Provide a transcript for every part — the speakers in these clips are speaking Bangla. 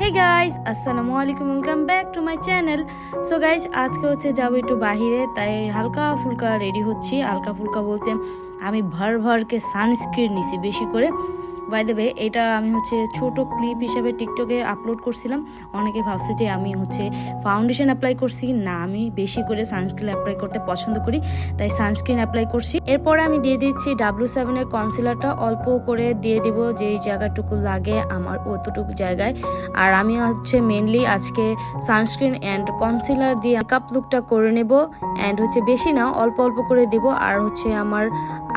হে গাইস আসসালামু আলাইকুম welcome back to my channel so guys আজকে হচ্ছে যাব একটু বাহিরে, তাই হালকা ফুলকা রেডি হচ্ছি। হালকা ফুলকা বলতে আমি ভর ভরকে সানস্ক্রিন নিছি বেশি করে। বাই দেবে এটা আমি হচ্ছে ছোট ক্লিপ হিসেবে টিকটকে আপলোড করছিলাম। অনেকে ভাবছে যে আমি হচ্ছে ফাউন্ডেশন অ্যাপ্লাই করছি। না, আমি বেশি করে সানস্ক্রিন অ্যাপ্লাই করতে পছন্দ করি, তাই সানস্ক্রিন অ্যাপ্লাই করছি। এরপরে আমি দিয়ে দিচ্ছি ডাব্লু সেভেনের কনসিলারটা অল্প করে দিয়ে দিব যেই জায়গাটুকু লাগে আমার অতটুকু জায়গায়। আর আমি হচ্ছে মেনলি আজকে সানস্ক্রিন অ্যান্ড কনসিলার দিয়ে মেকআপ লুকটা করে নেব। অ্যান্ড হচ্ছে বেশি না, অল্প অল্প করে দিব। আর হচ্ছে আমার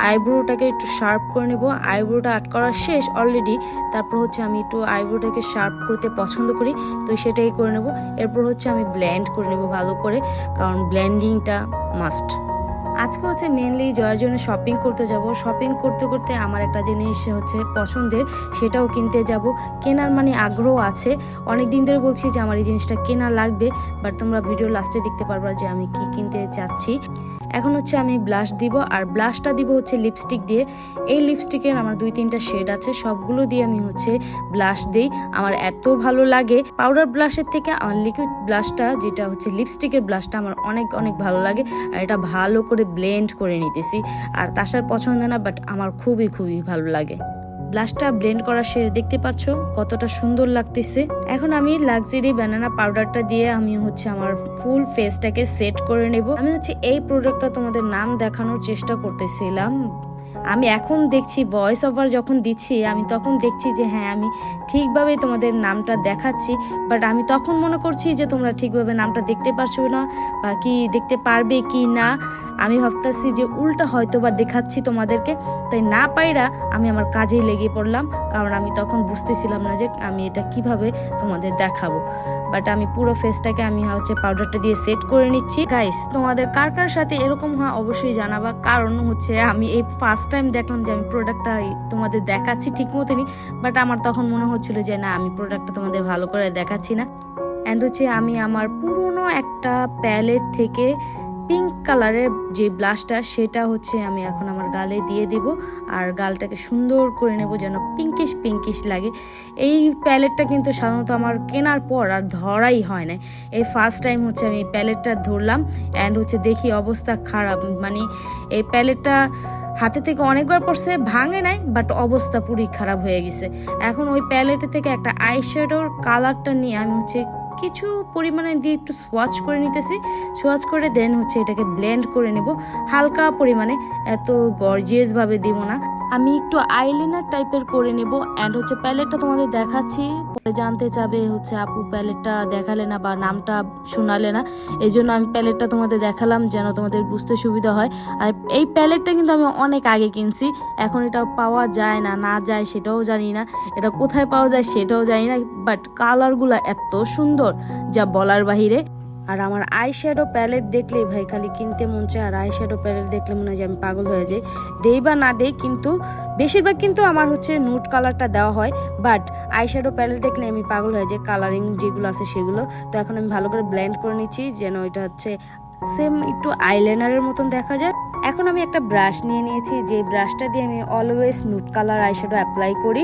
আইব্রোটাকে একটু শার্প করে নেব। আইব্রোটা আট করা শেষ অলরেডি তারপর হচ্ছে আমি একটু আইব্রোটাকে শার্প করতে পছন্দ করি। তো সেটাই করে নেব। এরপর হচ্ছে আমি ব্ল্যান্ড করে নেব ভালো করে। কারণ ব্ল্যান্ডিংটা মাস্ট আজকে হচ্ছে মেনলি জয়ের জন্য শপিং করতে যাব। শপিং করতে করতে আমার একটা জিনিস হচ্ছে পছন্দের, সেটাও কিনতে যাব। কেনার মানে আগ্রহ আছে। অনেক দিন ধরে বলছি যে আমার এই জিনিসটা কেনা লাগবে বাট তোমরা ভিডিও লাস্টে দেখতে পারবা যে আমি কি কিনতে চাচ্ছি। এখন হচ্ছে আমি ব্লাশ দিব, আর ব্লাশটা দিব হচ্ছে লিপস্টিক দিয়ে। এই লিপস্টিকের আমার দুই তিনটা শেড আছে, সবগুলো দিয়ে আমি হচ্ছে ব্লাশ দিই। আমার এত ভালো লাগে। পাউডার ব্লাশের থেকে আমার লিকুইড ব্লাশটা যেটা হচ্ছে লিপস্টিকের ব্লাশটা আমার অনেক অনেক ভালো লাগে। আর এটা ভালো করে ব্লেন্ড করে নিতেছি। আর তাসার পছন্দ না বাট আমার খুবই খুবই ভালো লাগে। ব্লাশটা ব্লেন্ড করা সেরে দেখতে পাচ্ছ কতটা সুন্দর লাগতেছে। এখন আমি লাক্সারি ব্যানানা পাউডারটা দিয়ে আমি হচ্ছে আমার ফুল ফেসটাকে সেট করে নেব। আমি হচ্ছে এই প্রোডাক্টটা তোমাদের নাম দেখানোর চেষ্টা করতেছিলাম। আমি এখন দেখছি ভয়েস ওভার যখন দিচ্ছি, আমি তখন দেখছি যে হ্যাঁ আমি ঠিকভাবে তোমাদের নামটা দেখাচ্ছি বাট আমি তখন মনে করছি যে তোমরা ঠিকভাবে নামটা দেখতে পারছ না বা কি দেখতে পারবে কি না। আমি ভাবতেছি যে উল্টা হয়তো বা দেখাচ্ছি তোমাদেরকে, তাই না পাইরা আমি আমার কাজেই লেগে পড়লাম, কারণ আমি তখন বুঝতেছিলাম না যে আমি এটা কীভাবে তোমাদের দেখাবো। বাট আমি পুরো ফেসটাকে আমি হচ্ছে পাউডারটা দিয়ে সেট করে নিচ্ছি। গাইস তোমাদের কার কার সাথে এরকম হয় অবশ্যই জানাবা, কারণ হচ্ছে আমি এই ফার্স্ট টাইম দেখলাম যে আমি প্রোডাক্টটা তোমাদের দেখাচ্ছি ঠিক মতনই বাট আমার তখন মনে হচ্ছিল যে না, আমি প্রোডাক্টটা তোমাদের ভালো করে দেখাচ্ছি না। অ্যান্ড হচ্ছে আমি আমার পুরনো একটা প্যালেট থেকে পিঙ্ক কালারের যে ব্লাশটা সেটা হচ্ছে আমি এখন আমার গালে দিয়ে দিব, আর গালটাকে সুন্দর করে নেব যেন পিঙ্কিশ পিঙ্কিশ লাগে। এই প্যালেটটা কিন্তু সাধারণত আমার কেনার পর আর ধরাই হয় না এই ফার্স্ট টাইম হচ্ছে আমি প্যালেটটা ধরলাম অ্যান্ড হচ্ছে দেখি অবস্থা খারাপ। মানে এই প্যালেটটা হাতে থেকে অনেকবার পড়ছে, ভাঙে নাই বাট অবস্থা পুরি খারাপ হয়ে গেছে। এখন ওই প্যালেটে থেকে একটা আইশ্যাডোর কালারটা নিয়ে আমি হচ্ছে কিছু পরিমাণে দিয়ে একটু সোয়াচ করে নিতেছি। সোয়াচ করে দেন হচ্ছে এটাকে ব্লেন্ড করে নেব। হালকা পরিমাণে, এত গর্জিয়াসভাবে দেবো দিব না। আমি একটু আইলাইনার টাইপের করে নেব অ্যান্ড হচ্ছে প্যালেটটা তোমাদের দেখাচ্ছি। পরে জানতে চাবে হচ্ছে আপু প্যালেটটা দেখালে না বা নামটা শোনালে না এই জন্য আমি প্যালেটটা তোমাদের দেখালাম যেন তোমাদের বুঝতে সুবিধা হয়। আর এই প্যালেটটা কিন্তু আমি অনেক আগে কিনছি, এখন এটা পাওয়া যায় না না যায় সেটাও জানি না, এটা কোথায় পাওয়া যায় সেটাও জানি না বাট কালারগুলো এত সুন্দর যা বলার বাহিরে। আর আমার আই শ্যাডো প্যালেট দেখলেই ভাই, খালি কিনতে মন চায় আর আই শ্যাডো প্যালেট দেখলে মনে হয় যে আমি পাগল হয়ে যাই। দেই বা না দেই, কিন্তু বেশিরভাগ কিন্তু আমার হচ্ছে নুট কালারটা দেওয়া হয় বাট আই শ্যাডো প্যালেট দেখলে আমি পাগল হয়ে যাই কালারিং যেগুলো আছে সেগুলো। তো এখন আমি ভালো করে ব্লেন্ড করে নিচ্ছি, যেন এটা হচ্ছে সেম একটু আইলাইনারের মতন দেখা যায়। এখন আমি একটা ব্রাশ নিয়ে নিয়েছি, যে ব্রাশটা দিয়ে আমি always nude colour eyeshadow apply করি।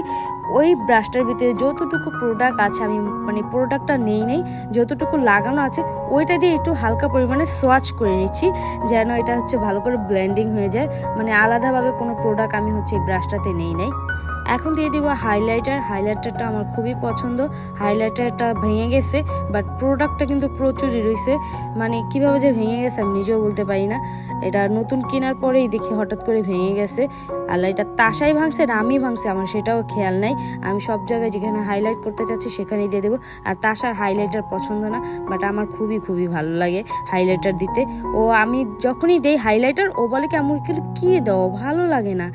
ওই ব্রাশটার ভিতরে যতটুকু প্রোডাক্ট আছে, আমি মানে প্রোডাক্টটা নেই নেই, যতটুকু লাগানো আছে, ওইটা দিয়ে একটু হালকা পরিমাণে সোয়াচ করে নিচ্ছি, যেন এটা হচ্ছে ভালো করে ব্লেন্ডিং হয়ে যায়। মানে আলাদাভাবে কোনো প্রোডাক্ট আমি হচ্ছে এই ব্রাশটাতে নেই নাই। এখন দিয়ে দিব হাইলাইটার হাইলাইটারটা আমার খুবই পছন্দ। হাইলাইটারটা ভেঙে গেছে বাট প্রোডাক্টটা কিন্তু প্রচুরই রয়েছে। মানে কীভাবে যে ভেঙে গেছে আমি নিজেও বলতে পারি না। এটা নতুন কেনার পরেই দেখি হঠাৎ করে ভেঙে গেছে। আর এটা তাসাই ভাঙছে না আমি ভাঙছে আমার সেটাও খেয়াল নাই। আমি সব জায়গায় যেখানে হাইলাইট করতে চাচ্ছি সেখানেই দিয়ে দেবো। আর তাসার হাইলাইটার পছন্দ না বাট আমার খুবই খুবই ভালো লাগে হাইলাইটার দিতে। ও আমি যখনই দেই হাইলাইটার ও বলে কি আমাকে কি দাও? ভালো লাগে না।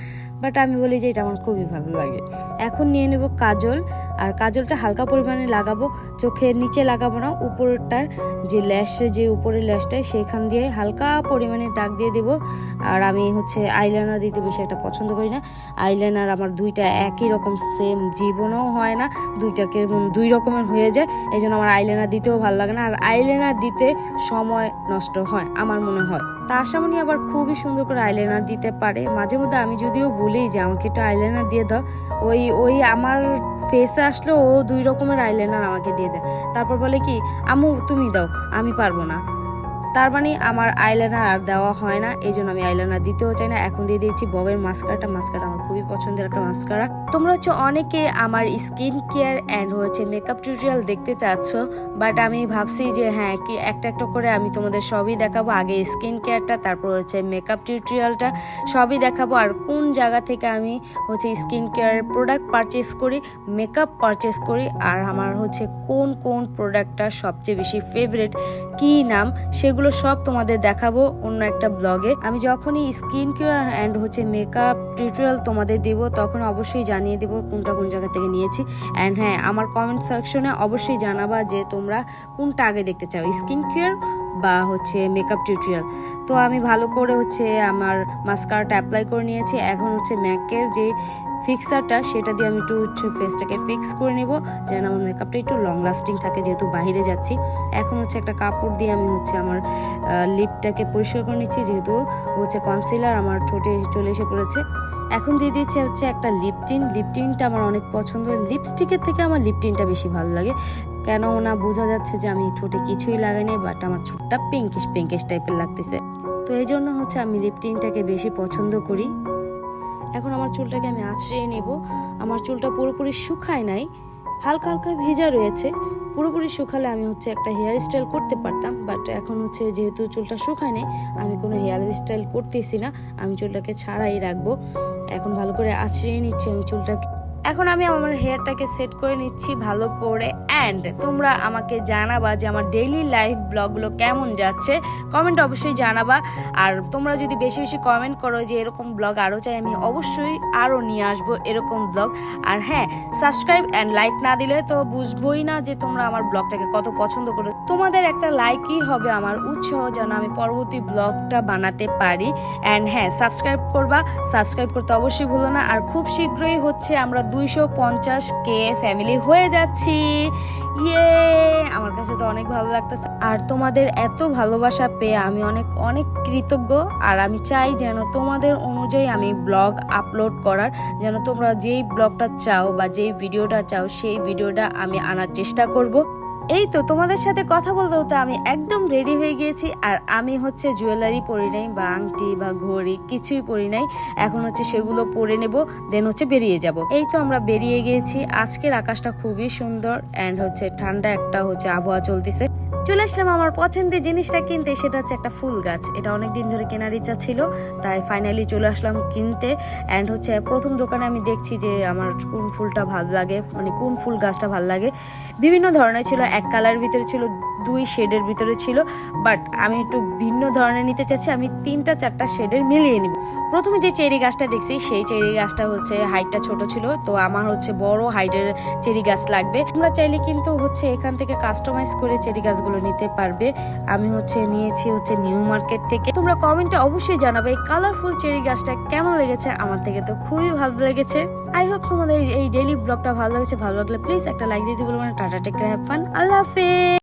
বাট আমি বলি যে এটা আমার খুবই ভালো লাগে। এখন নিয়ে নেব কাজল, আর কাজলটা হালকা পরিমাণে লাগাবো চোখের নিচে লাগাবো না উপরেরটা যে ল্যাশে, যে উপরের ল্যাশটায়, সেখান দিয়ে হালকা পরিমাণে ডাক দিয়ে দেবো। আর আমি হচ্ছে আইলাইনার দিতে বেশি একটা পছন্দ করি না। আইলাইনার আমার দুইটা একই রকম, সেম জীবনও হয় না দুইটা কেমন দুই রকমের হয়ে যায় এই জন্য আমার আইলাইনার দিতেও ভালো লাগে না। আর আইলাইনার দিতে সময় নষ্ট হয়, আমার মনে হয়। তাসামনি আবার খুবই সুন্দর করে আইলাইনার দিতে পারে। মাঝে মধ্যে আমি যদিও বলি যে আমাকে একটু আইলাইনার দিয়ে দাও। ওই ওই আমার ফেসে আসলে ও দুই রকমের আইলাইনার আমাকে দিয়ে দেয়। তারপর বলে কি আমু তুমি দাও, আমি পারব না। তার মানে আমার আইলাইনার আর দেওয়া হয় না এই জন্য আমি আইলাইনার দিতেও চাই না। এখন দিয়ে দিয়েছি ববের মাস্কারাটা মাস্কারা আমার খুবই পছন্দের একটা মাস্কারা তোমরা হচ্ছে অনেকে আমার স্কিন কেয়ার অ্যান্ড হচ্ছে মেকআপ টিউটোরিয়াল দেখতে চাচ্ছ বাট আমি ভাবছি যে হ্যাঁ কি একটা একটা করে আমি তোমাদের সবই দেখাবো। আগে স্কিন কেয়ারটা তারপর হচ্ছে মেকআপ টিউটোরিয়ালটা সবই দেখাবো। আর কোন জায়গা থেকে আমি হচ্ছে স্কিন কেয়ার প্রোডাক্ট পারচেস করি মেকআপ পারচেস করি, আর আমার হচ্ছে কোন কোন প্রোডাক্টটা সবচেয়ে বেশি ফেভারিট কি নাম, সেগুলো সব তোমাদের দেখাবো অন্য একটা ব্লগে। আমি যখনই স্কিন কেয়ার অ্যান্ড হচ্ছে মেকআপ টিউটোরিয়াল তোমাদের দেবো, তখন অবশ্যই জানিয়ে দেবো কোনটা কোন জায়গা থেকে নিয়েছি। অ্যান্ড হ্যাঁ আমার কমেন্ট সেকশনে অবশ্যই জানাবা যে তোমরা কোনটা আগে দেখতে চাও, স্কিন কেয়ার বা হচ্ছে মেকআপ টিউটোরিয়াল। তো আমি ভালো করে হচ্ছে আমার মাস্কারাটা অ্যাপ্লাই করে নিয়েছি। এখন হচ্ছে ম্যাকের যে ফিক্সারটা সেটা দিয়ে আমি একটু হচ্ছে ফেসটাকে ফিক্স করে নেব, যেন আমার মেকআপটা একটু লং লাস্টিং থাকে, যেহেতু বাইরে যাচ্ছি। এখন হচ্ছে একটা কাপড় দিয়ে আমি হচ্ছে আমার লিপটাকে পরিষ্কার করে নিচ্ছি, যেহেতু হচ্ছে কনসিলার আমার ঠোঁটে চলে এসে পড়েছে। এখন দিয়ে দিচ্ছে হচ্ছে একটা লিপটিন লিপটিনটা আমার অনেক পছন্দ। লিপস্টিকের থেকে আমার লিপটিনটা বেশি ভালো লাগে। কেন না বোঝা যাচ্ছে যে আমি ঠোঁটে কিছুই লাগাইনি বাট আমার ঠোঁটটা পিঙ্কিশ পিঙ্কিশ টাইপের লাগতেছে। তো এই জন্য হচ্ছে আমি লিপটিনটাকে বেশি পছন্দ করি। এখন আমার চুলটাকে আমি আঁচড়িয়ে নেব। আমার চুলটা পুরোপুরি শুকায় নাই, হালকা হালকা ভেজা রয়েছে। পুরোপুরি শুকালে আমি হচ্ছে একটা হেয়ার স্টাইল করতে পারতাম বাট এখন হচ্ছে যেহেতু চুলটা শুকায় নেই, আমি কোনো হেয়ার স্টাইল করতেছি না, আমি চুলটাকে ছাড়াই রাখব। এখন ভালো করে আছড়িয়ে নিচ্ছি আমি চুলটাকে। এখন আমি আমার হেয়ারটাকে সেট করে নিচ্ছি ভালো করে অ্যান্ড তোমরা আমাকে জানাবা যে আমার ডেইলি লাইফ ব্লগগুলো কেমন যাচ্ছে। কমেন্ট অবশ্যই জানাবা। আর তোমরা যদি বেশি বেশি কমেন্ট করো যে এরকম ব্লগ আরও চাই, আমি অবশ্যই আরও নিয়ে আসব এরকম ব্লগ আর হ্যাঁ সাবস্ক্রাইব অ্যান্ড লাইক না দিলে তো বুঝবোই না যে তোমরা আমার ব্লগটাকে কত পছন্দ করো। তোমাদের একটা লাইকই হবে আমার উৎসাহ যেন আমি পরবর্তী ব্লগটা বানাতে পারি। অ্যান্ড হ্যাঁ সাবস্ক্রাইব করবা। সাবস্ক্রাইব করতে অবশ্যই ভুলো না। আর খুব শীঘ্রই হচ্ছে আমরা দুইশো পঞ্চাশ কে ফ্যামিলি হয়ে যাচ্ছি। ইয়ে আমার কাছে তো অনেক ভালো লাগতেছে। আর তোমাদের এত ভালোবাসা পেয়ে আমি অনেক অনেক কৃতজ্ঞ। আর আমি চাই যেন তোমাদের অনুযায়ী আমি ব্লগ আপলোড করার, যেন তোমরা যেই ব্লগটা চাও বা যেই ভিডিওটা চাও, সেই ভিডিওটা আমি আনার চেষ্টা করব। এই তো তোমাদের সাথে কথা বলতে বলতে আমি একদম রেডি হয়ে গিয়েছি, আর আমি হচ্ছে জুয়েলারি পরি নাই, বা আংটি, বা ঘড়ি কিছুই পরি নাই। এখন হচ্ছে সেগুলো পরে নেব দেন হচ্ছে বেরিয়ে যাব। এই তো আমরা বেরিয়ে গিয়েছি। আজকের আকাশটা খুবই সুন্দর অ্যান্ড হচ্ছে ঠান্ডা একটা হচ্ছে আবহাওয়া চলতেছে। চলে আসলাম আমার পছন্দের জিনিসটা কিনতে, সেটা হচ্ছে একটা ফুল গাছ। এটা অনেক দিন ধরে কেনার ইচ্ছা ছিল, তাই ফাইনালি চলে আসলাম কিনতে। অ্যান্ড হচ্ছে প্রথম দোকানে আমি দেখছি যে আমার কোন ফুলটা ভালো লাগে মানে কোন ফুল গাছটা ভালো লাগে। বিভিন্ন ধরনের ছিল, এক কালার ভিতরে ছিল, দুই শেডের ভিতরে ছিল বাট আমি একটু ভিন্ন ধরনের নিতে চাচ্ছি, আমি তিনটা, চারটা শেডের মিলিয়ে নিব। প্রথমে যে চেরি গাছটা দেখছি, সেই চেরি গাছটা হচ্ছে হাইটটা ছোট ছিল, তো আমার হচ্ছে বড় হাইটের চেরি গাছ লাগবে। তোমরা চাইলে কিন্তু হচ্ছে এখান থেকে কাস্টমাইজ করে চেরি গাছগুলো নিতে পারবে। আমি হচ্ছে নিয়েছি হচ্ছে নিউ মার্কেট থেকে। তোমরা কমেন্টে অবশ্যই জানাবে এই কালারফুল চেরি গাছটা কেমন লেগেছে? আমার থেকে তো খুবই ভালো লেগেছে। আই হোপ তোমাদের এই ডেইলি ব্লগটা ভালো লেগেছে। ভালো লাগলে প্লিজ একটা লাইক দিয়ে বলব না টাটা টেক হ্যাভ ফান আল্লাহ হাফেজ!